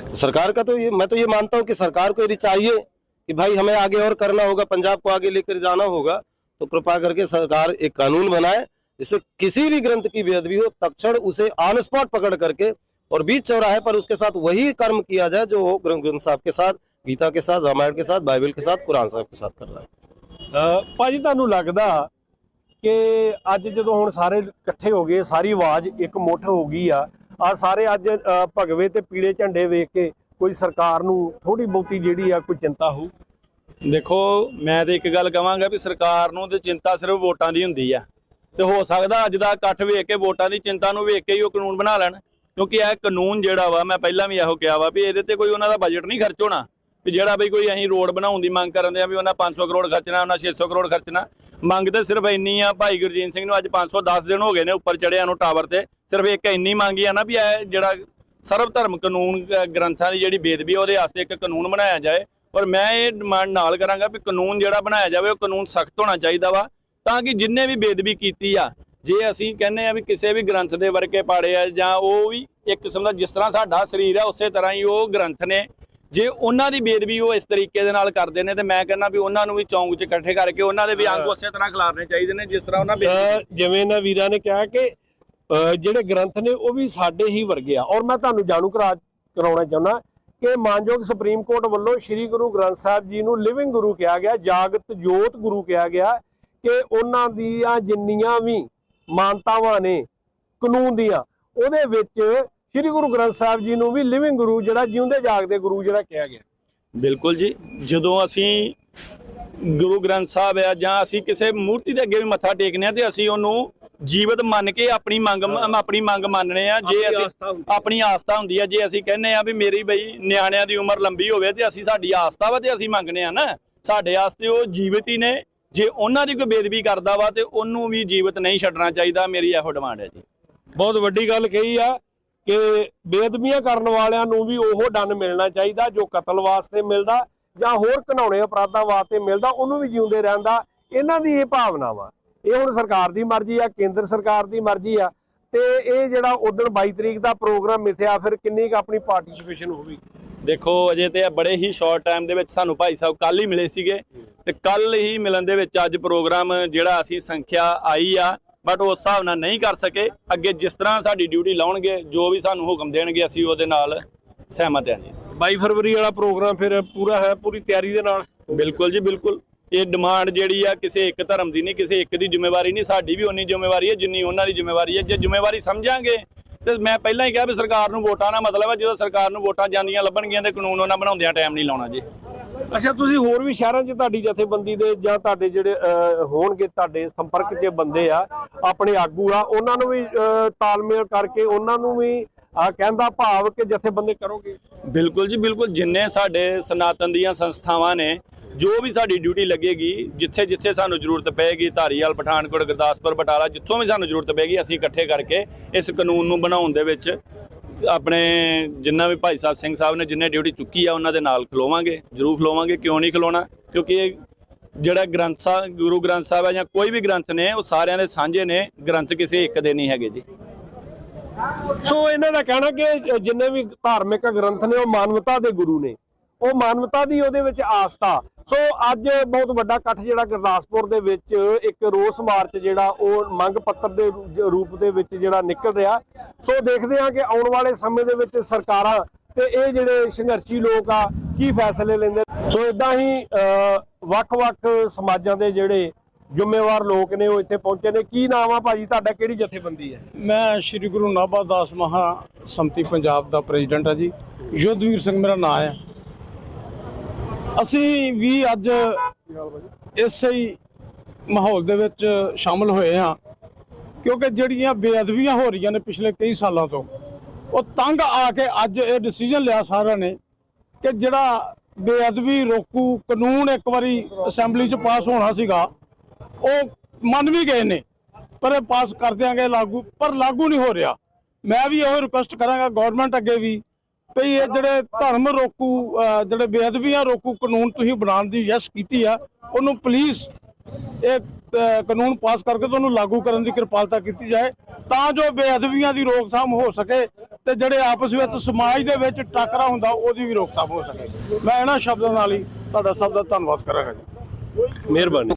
तो सरकार का तो ये, मैं तो ये मानता हूँ कि सरकार को यदि चाहिए कि भाई हमें आगे और करना होगा, पंजाब को आगे लेकर जाना होगा तो कृपा करके सरकार एक कानून बनाए जिससे किसी भी ग्रंथ की बेअदबी हो तक्षण उसे ऑन स्पॉट पकड़ करके और बीच चौराहे पर उसके साथ वही कर्म किया जाए जो वो ग्रंथ ग्रंथ साहब के साथ गीता के साथ रामायण के साथ बाइबल के साथ कुरान साहब के साथ कर रहा है ਅ, ਭਾਜੀ ਤੁਹਾਨੂੰ ਲੱਗਦਾ ਕਿ ਅੱਜ ਜਦੋਂ ਹੁਣ ਸਾਰੇ ਇਕੱਠੇ ਹੋ ਗਏ ਸਾਰੀ ਆਵਾਜ਼ ਇੱਕ ਮੁੱਠ ਹੋ ਗਈ ਆ ਆ ਸਾਰੇ ਅੱਜ ਅ, ਭਗਵੇ ਤੇ ਪੀਲੇ ਝੰਡੇ ਵੇਖ ਕੇ ਕੋਈ ਸਰਕਾਰ ਨੂੰ ਥੋੜੀ ਬਹੁਤੀ ਜਿਹੜੀ ਆ ਕੋਈ ਚਿੰਤਾ ਹੋਊ ਦੇਖੋ ਮੈਂ ਤੇ ਇੱਕ ਗੱਲ ਕਵਾਂਗਾ ਵੀ ਸਰਕਾਰ ਨੂੰ ਤੇ ਚਿੰਤਾ ਸਿਰਫ ਵੋਟਾਂ ਦੀ ਹੁੰਦੀ ਆ ਤੇ ਹੋ ਸਕਦਾ ਅੱਜ ਦਾ ਇਕੱਠ ਵੇਖ ਕੇ ਵੋਟਾਂ ਦੀ ਚਿੰਤਾ ਨੂੰ ਵੇਖ ਕੇ ਹੀ ਉਹ ਕਾਨੂੰਨ ਬਣਾ ਲੈਣ ਕਿਉਂਕਿ ਇਹ ਕਾਨੂੰਨ ਜਿਹੜਾ ਵਾ ਮੈਂ ਪਹਿਲਾਂ ਵੀ ਇਹੋ ਕਿਹਾ ਵਾ ਵੀ ਇਹਦੇ ਤੇ ਕੋਈ ਉਹਨਾਂ ਦਾ ਬਜਟ ਨਹੀਂ ਖਰਚ ਹੋਣਾ। ਵੀ ਜਿਹੜਾ ਬਈ ਕੋਈ ਅਸੀਂ ਰੋਡ ਬਣਾਉਣ ਦੀ ਮੰਗ ਕਰਨ ਦੇ ਆ ਵੀ ਉਹਨਾਂ 500 ਕਰੋੜ ਖਰਚਣਾ ਉਹਨਾਂ 600 ਕਰੋੜ ਖਰਚਣਾ। ਮੰਗ ਤੇ ਸਿਰਫ ਇੰਨੀ ਆ ਭਾਈ ਗੁਰਜੀਤ ਸਿੰਘ ਨੂੰ ਅੱਜ 510 ਦਿਨ ਹੋ ਗਏ ਨੇ ਉੱਪਰ ਚੜਿਆ ਨੂੰ ਟਾਵਰ ਤੇ। ਸਿਰਫ ਇੱਕ ਇੰਨੀ ਮੰਗੀ ਆ ਨਾ ਵੀ ਇਹ ਜਿਹੜਾ ਸਰਵ ਧਰਮ ਕਾਨੂੰਨ ਗ੍ਰੰਥਾਂ ਦੀ ਜਿਹੜੀ ਬੇਦਬੀ ਆ, ਉਹਦੇ ਵਾਸਤੇ ਇੱਕ ਕਾਨੂੰਨ ਬਣਾਇਆ ਜਾਏ। ਔਰ ਮੈਂ ਇਹ ਡਿਮਾਂਡ ਨਾਲ ਕਰਾਂਗਾ ਵੀ ਕਾਨੂੰਨ ਜਿਹੜਾ ਬਣਾਇਆ ਜਾਵੇ ਉਹ ਕਾਨੂੰਨ ਸਖਤ ਹੋਣਾ ਚਾਹੀਦਾ ਵਾ। ਤਾਂ ਕਿ ਜਿੰਨੇ ਵੀ ਬੇਦਬੀ ਕੀਤੀ ਆ ਜੇ ਅਸੀਂ ਕਹਿੰਦੇ ਆ ਵੀ ਕਿਸੇ ਵੀ ਗ੍ਰੰਥ ਦੇ ਵਰਕੇ ਪਾੜੇ ਆ ਜਾਂ ਉਹ ਵੀ ਇੱਕ ਕਿਸਮ ਦਾ ਜਿਸ ਤਰ੍ਹਾਂ ਸਾਡਾ ਸਰੀਰ ਆ ਉਸੇ ਤਰ੍ਹਾਂ ਹੀ ਉਹ ਗ੍ਰੰਥ ਨੇ। ਜੇ ਉਹਨਾਂ ਦੀ ਬੇਦਬੀ ਉਹ ਇਸ ਤਰੀਕੇ ਦੇ ਨਾਲ ਕਰਦੇ ਨੇ ਤੇ ਮੈਂ ਕਹਿੰਦਾ ਵੀ ਉਹਨਾਂ ਨੂੰ ਵੀ ਚੌਂਕ 'ਚ ਇਕੱਠੇ ਕਰਕੇ ਉਹਨਾਂ ਦੇ ਵੀ ਅੰਗ ਉਸੇ ਤਰ੍ਹਾਂ ਖਿਲਾਰਨੇ ਚਾਹੀਦੇ ਨੇ ਜਿਸ ਤਰ੍ਹਾਂ ਉਹਨਾਂ ਜਿਵੇਂ ਨਾ ਵੀਰਾਂ ਨੇ ਕਿਹਾ ਕਿ ਜਿਹੜੇ ਗ੍ਰੰਥ ਨੇ ਉਹ ਵੀ ਸਾਡੇ ਹੀ ਵਰਗੇ ਆ। ਔਰ ਮੈਂ ਤੁਹਾਨੂੰ ਜਾਣੂ ਕਰਾ ਕਰਾਉਣਾ ਚਾਹੁੰਦਾ ਕਿ ਮਾਨਯੋਗ ਸੁਪਰੀਮ ਕੋਰਟ ਵੱਲੋਂ ਸ੍ਰੀ ਗੁਰੂ ਗ੍ਰੰਥ ਸਾਹਿਬ ਜੀ ਨੂੰ ਲਿਵਿੰਗ ਗੁਰੂ ਕਿਹਾ ਗਿਆ ਜਾਗਤ ਜੋਤ ਗੁਰੂ ਕਿਹਾ ਗਿਆ। ਕਿ ਉਹਨਾਂ ਦੀਆਂ ਜਿੰਨੀਆਂ ਵੀ ਮਾਨਤਾਵਾਂ ਨੇ ਕਾਨੂੰਨ ਦੀਆਂ ਉਹਦੇ ਵਿੱਚ ਸ੍ਰੀ ਗੁਰੂ ਗ੍ਰੰਥ ਸਾਹਿਬ ਜੀ ਨੂੰ ਵੀ ਲਿਵਿੰਗ ਗੁਰੂ ਜਿਹੜਾ ਜਿਉਂਦੇ ਜਾਗਦੇ ਗੁਰੂ ਜਿਹੜਾ ਕਿਹਾ ਗਿਆ। ਬਿਲਕੁਲ ਜੀ ਜਦੋਂ ਅਸੀਂ ਗੁਰੂ ਗ੍ਰੰਥ ਸਾਹਿਬ ਆ ਜਾਂ ਅਸੀਂ ਕਿਸੇ ਮੂਰਤੀ ਦੇ ਅੱਗੇ ਵੀ ਮੱਥਾ ਟੇਕਨੇ ਆ ਤੇ ਅਸੀਂ ਉਹਨੂੰ ਜੀਵਤ ਮੰਨ ਕੇ ਆਪਣੀ ਮੰਗ ਆਪਣੀ ਮੰਗ ਮੰਨਣੇ ਆ ਜੇ ਅਸੀਂ ਆਪਣੀ ਆਸਥਾ ਹੁੰਦੀ ਆ ਜੇ ਅਸੀਂ ਕਹਿੰਨੇ ਆ ਵੀ ਮੇਰੀ ਬਈ ਨਿਆਣਿਆਂ ਦੀ ਉਮਰ ਲੰਬੀ ਹੋਵੇ ਤੇ ਅਸੀਂ ਸਾਡੀ ਆਸਥਾ ਵਾ ਤੇ ਅਸੀਂ ਮੰਗਨੇ ਆ ਨਾ ਸਾਡੇ ਆਸਤੇ ਉਹ ਜੀਵਤ ਹੀ ਨੇ ਜੇ ਉਹਨਾਂ ਦੀ ਕੋਈ ਬੇਦਬੀ ਕਰਦਾ ਵਾ ਤੇ ਉਹਨੂੰ ਵੀ ਜੀਵਤ ਨਹੀਂ ਛੱਡਣਾ ਚਾਹੀਦਾ, ਮੇਰੀ ਇਹੋ ਡਿਮਾਂਡ ਹੈ ਜੀ। ਬਹੁਤ ਵੱਡੀ ਗੱਲ ਕਹੀ ਆ ਕਿ ਬੇਅਦਬੀਆਂ ਕਰਨ ਵਾਲਿਆਂ ਨੂੰ ਵੀ ਉਹ ਦੰਡ ਮਿਲਣਾ ਚਾਹੀਦਾ ਜੋ ਕਤਲ ਵਾਸਤੇ ਮਿਲਦਾ ਜਾਂ ਹੋਰ ਘਨਾਉਣੇ ਅਪਰਾਧਾਂ ਵਾਸਤੇ ਮਿਲਦਾ, ਉਹਨੂੰ ਵੀ ਜਿਉਂਦੇ ਰਹਿੰਦਾ। ਇਹਨਾਂ ਦੀ ਇਹ ਭਾਵਨਾ ਵਾ। ਇਹ ਹੁਣ ਸਰਕਾਰ ਦੀ ਮਰਜ਼ੀ ਆ, ਕੇਂਦਰ ਸਰਕਾਰ ਦੀ ਮਰਜ਼ੀ ਆ। ਤੇ ਇਹ ਜਿਹੜਾ ਉਦੋਂ 22 ਤਰੀਕ ਦਾ ਪ੍ਰੋਗਰਾਮ ਮਿਥਿਆ, ਫਿਰ ਕਿੰਨੀ ਕੁ ਆਪਣੀ ਪਾਰਟਿਸਿਪੇਸ਼ਨ ਹੋਵੇਗੀ ਦੇਖੋ ਅਜੇ ਤੇ ਇਹ ਬੜੇ ਹੀ ਸ਼ਾਰਟ ਟਾਈਮ ਦੇ ਵਿੱਚ ਸਾਨੂੰ ਭਾਈ ਸਾਹਿਬ ਕੱਲ ਹੀ ਮਿਲੇ ਸੀਗੇ ਤੇ ਕੱਲ ਹੀ ਮਿਲਣ ਦੇ ਵਿੱਚ ਅੱਜ ਪ੍ਰੋਗਰਾਮ ਜਿਹੜਾ ਅਸੀਂ ਸੰਖਿਆ ਆਈ ਆ ਬਟ ਉਸ ਹਿਸਾਬ ਨਾਲ ਨਹੀਂ ਕਰ ਸਕੇ। ਅੱਗੇ ਜਿਸ ਤਰ੍ਹਾਂ ਸਾਡੀ ਡਿਊਟੀ ਲਾਉਣਗੇ ਜੋ ਵੀ ਸਾਨੂੰ ਹੁਕਮ ਦੇਣਗੇ ਅਸੀਂ ਉਹਦੇ ਨਾਲ ਸਹਿਮਤ ਹਾਂ ਜੀ। 22 ਫਰਵਰੀ ਵਾਲਾ ਪ੍ਰੋਗਰਾਮ ਫਿਰ ਪੂਰਾ ਹੈ ਪੂਰੀ ਤਿਆਰੀ ਦੇ ਨਾਲ? ਬਿਲਕੁਲ ਜੀ ਬਿਲਕੁਲ। ਇਹ ਡਿਮਾਂਡ ਜਿਹੜੀ ਆ ਕਿਸੇ ਇੱਕ ਧਰਮ ਦੀ ਨਹੀਂ ਕਿਸੇ ਇੱਕ ਦੀ ਜ਼ਿੰਮੇਵਾਰੀ ਨਹੀਂ ਸਾਡੀ ਵੀ ਉਨੀ ਜ਼ਿੰਮੇਵਾਰੀ ਹੈ ਜਿੰਨੀ ਉਹਨਾਂ ਦੀ ਜ਼ਿੰਮੇਵਾਰੀ ਹੈ। ਜੇ ਜ਼ਿੰਮੇਵਾਰੀ ਸਮਝਾਂਗੇ ਤੇ ਮੈਂ ਪਹਿਲਾਂ ਹੀ ਕਿਹਾ ਵੀ ਸਰਕਾਰ ਨੂੰ ਵੋਟਾਂ ਦਾ ਮਤਲਬ ਹੈ ਜਦੋਂ ਸਰਕਾਰ ਨੂੰ ਵੋਟਾਂ ਜਾਂਦੀਆਂ ਲੱਭਣਗੀਆਂ ਤੇ ਕਾਨੂੰਨ ਉਹਨਾਂ ਬਣਾਉਂਦਿਆਂ ਟਾਈਮ ਨਹੀਂ ਲਾਉਣਾ ਜੀ। ਅੱਛਾ ਤੁਸੀਂ ਹੋਰ ਵੀ ਸ਼ਹਿਰਾਂ 'ਚ ਤੁਹਾਡੀ ਜਥੇਬੰਦੀ ਦੇ ਜਾਂ ਤੁਹਾਡੇ ਜਿਹੜੇ ਹੋਣਗੇ ਤੁਹਾਡੇ ਸੰਪਰਕ 'ਚ ਬੰਦੇ ਆ ਆਪਣੇ ਆਗੂ ਆ ਉਹਨਾਂ ਨੂੰ ਵੀ ਤਾਲਮੇਲ ਕਰਕੇ ਉਹਨਾਂ ਨੂੰ ਵੀ ਆ ਕਹਿੰਦਾ ਭਾਵ ਕਿ ਜਥੇਬੰਦੀ ਕਰੋਗੇ? ਬਿਲਕੁਲ ਜੀ ਬਿਲਕੁਲ। ਜਿੰਨੇ ਸਾਡੇ ਸਨਾਤਨ ਦੀਆਂ ਸੰਸਥਾਵਾਂ ਨੇ ਜੋ ਵੀ ਸਾਡੀ ਡਿਊਟੀ ਲੱਗੇਗੀ, ਜਿੱਥੇ ਜਿੱਥੇ ਸਾਨੂੰ ਜ਼ਰੂਰਤ ਪਏਗੀ, ਧਾਰੀਵਾਲ, ਪਠਾਨਕੋਟ, ਗੁਰਦਾਸਪੁਰ, ਬਟਾਲਾ, ਜਿੱਥੋਂ ਵੀ ਸਾਨੂੰ ਜ਼ਰੂਰਤ ਪਏਗੀ, ਅਸੀਂ ਇਕੱਠੇ ਕਰਕੇ ਇਸ ਕਾਨੂੰਨ ਨੂੰ ਬਣਾਉਣ ਦੇ ਵਿੱਚ ਆਪਣੇ ਜਿੰਨਾ ਵੀ ਭਾਈ ਸਾਹਿਬ ਸਿੰਘ ਸਾਹਿਬ ਨੇ ਜਿੰਨੇ ਡਿਊਟੀ ਚੁੱਕੀ ਆ, ਉਹਨਾਂ ਦੇ ਨਾਲ ਖਲੋਵਾਂਗੇ, ਜ਼ਰੂਰ ਖਲੋਵਾਂਗੇ, ਕਿਉਂ ਨਹੀਂ ਖਲੋਣਾ? ਕਿਉਂਕਿ ਇਹ ਜਿਹੜਾ ਗ੍ਰੰਥ ਸਾਹਿਬ ਗੁਰੂ ਗ੍ਰੰਥ ਸਾਹਿਬ ਹੈ ਜਾਂ ਕੋਈ ਵੀ ਗ੍ਰੰਥ ਨੇ, ਉਹ ਸਾਰਿਆਂ ਦੇ ਸਾਂਝੇ ਨੇ, ਗ੍ਰੰਥ ਕਿਸੇ ਇੱਕ ਦੇ ਨਹੀਂ ਹੈਗੇ ਜੀ। ਸੋ ਇਹਨਾਂ ਦਾ ਕਹਿਣਾ ਕਿ ਜਿੰਨੇ ਵੀ ਧਾਰਮਿਕ ਗ੍ਰੰਥ ਨੇ, ਉਹ ਮਾਨਵਤਾ ਦੇ ਗੁਰੂ ਨੇ। ਉਹ ਮਾਨਵਤਾ ਦੀ ਉਹਦੇ ਵਿੱਚ ਆਸਥਾ। ਸੋ ਅੱਜ ਬਹੁਤ ਵੱਡਾ ਇਕੱਠ ਜਿਹੜਾ ਗੁਰਦਾਸਪੁਰ ਦੇ ਵਿੱਚ ਇੱਕ ਰੋਸ ਮਾਰਚ ਜਿਹੜਾ ਉਹ ਮੰਗ ਪੱਤਰ ਦੇ ਰੂਪ ਦੇ ਵਿੱਚ ਜਿਹੜਾ ਨਿਕਲ ਰਿਹਾ। ਸੋ ਦੇਖਦੇ ਹਾਂ ਕਿ ਆਉਣ ਵਾਲੇ ਸਮੇਂ ਦੇ ਵਿੱਚ ਸਰਕਾਰਾਂ ਤੇ ਇਹ ਜਿਹੜੇ ਸੰਘਰਸ਼ੀ ਲੋਕ ਆ, ਕੀ ਫੈਸਲੇ ਲੈਂਦੇ ਸੋ ਇਦਾਂ ਹੀ ਵੱਖ-ਵੱਖ ਸਮਾਜਾਂ ਦੇ ਜਿਹੜੇ ਜ਼ਿੰਮੇਵਾਰ ਲੋਕ ਨੇ ਉਹ ਇੱਥੇ ਪਹੁੰਚੇ ਨੇ। ਕੀ ਨਾਮ ਆ ਭਾਜੀ? ਤੁਹਾਡਾ ਕਿਹੜੀ ਜਥੇਬੰਦੀ ਹੈ? ਮੈਂ ਸ਼੍ਰੀ ਗੁਰੂ ਨਾਭਾ ਦਾਸ ਮਹਾ ਸੰਮਤੀ ਪੰਜਾਬ ਦਾ ਪ੍ਰੈਜ਼ੀਡੈਂਟ ਹਾਂ ਜੀ। ਯੁੱਧਵੀਰ ਸਿੰਘ ਮੇਰਾ ਨਾਮ ਹੈ। ਅਸੀਂ ਵੀ ਅੱਜ ਇਸੇ ਹੀ ਮਾਹੌਲ ਦੇ ਵਿੱਚ ਸ਼ਾਮਲ ਹੋਏ ਹਾਂ, ਕਿਉਂਕਿ ਜਿਹੜੀਆਂ ਬੇਅਦਬੀਆਂ ਹੋ ਰਹੀਆਂ ਨੇ ਪਿਛਲੇ ਕਈ ਸਾਲਾਂ ਤੋਂ, ਉਹ ਤੰਗ ਆ ਕੇ ਅੱਜ ਇਹ ਡਿਸੀਜਨ ਲਿਆ ਸਾਰਿਆਂ ਨੇ ਕਿ ਜਿਹੜਾ ਬੇਅਦਬੀ ਰੋਕੂ ਕਾਨੂੰਨ ਇੱਕ ਵਾਰੀ ਅਸੈਂਬਲੀ 'ਚ ਪਾਸ ਹੋਣਾ ਸੀਗਾ, ਉਹ ਮੰਨ ਵੀ ਗਏ ਨੇ, ਪਰ ਇਹ ਪਾਸ ਕਰ ਦਿਆਂਗੇ ਲਾਗੂ, ਪਰ ਲਾਗੂ ਨਹੀਂ ਹੋ ਰਿਹਾ। ਮੈਂ ਵੀ ਇਹੋ ਰਿਕੁਐਸਟ ਕਰਾਂਗਾ ਗਵਰਨਮੈਂਟ ਅੱਗੇ ਵੀ ਭਈ ਇਹ ਜਿਹੜੇ ਧਰਮ ਰੋਕੂ ਜਿਹੜੇ ਬੇਅਦਬੀਆਂ ਰੋਕੂ ਕਾਨੂੰਨ ਤੁਸੀਂ ਬਣਾਉਣ ਦੀ ਯਸ ਕੀਤੀ ਆ, ਉਹਨੂੰ ਪਲੀਜ਼ ਇਹ ਕਾਨੂੰਨ ਪਾਸ ਕਰਕੇ ਤੁਹਾਨੂੰ ਲਾਗੂ ਕਰਨ ਦੀ ਕਿਰਪਾਲਤਾ ਕੀਤੀ ਜਾਏ, ਤਾਂ ਜੋ ਬੇਅਦਬੀਆਂ ਦੀ ਰੋਕਥਾਮ ਹੋ ਸਕੇ ਤੇ ਜਿਹੜੇ ਆਪਸ ਵਿੱਚ ਸਮਾਜ ਦੇ ਵਿੱਚ ਟਾਕਰਾ ਹੁੰਦਾ, ਉਹਦੀ ਵੀ ਰੋਕਥਾਮ ਹੋ ਸਕੇ। ਮੈਂ ਇਹਨਾਂ ਸ਼ਬਦਾਂ ਨਾਲ ਹੀ ਤੁਹਾਡਾ ਸਭ ਦਾ ਧੰਨਵਾਦ ਕਰਾਂਗਾ ਜੀ। ਮਿਹਰਬਾਨੀ।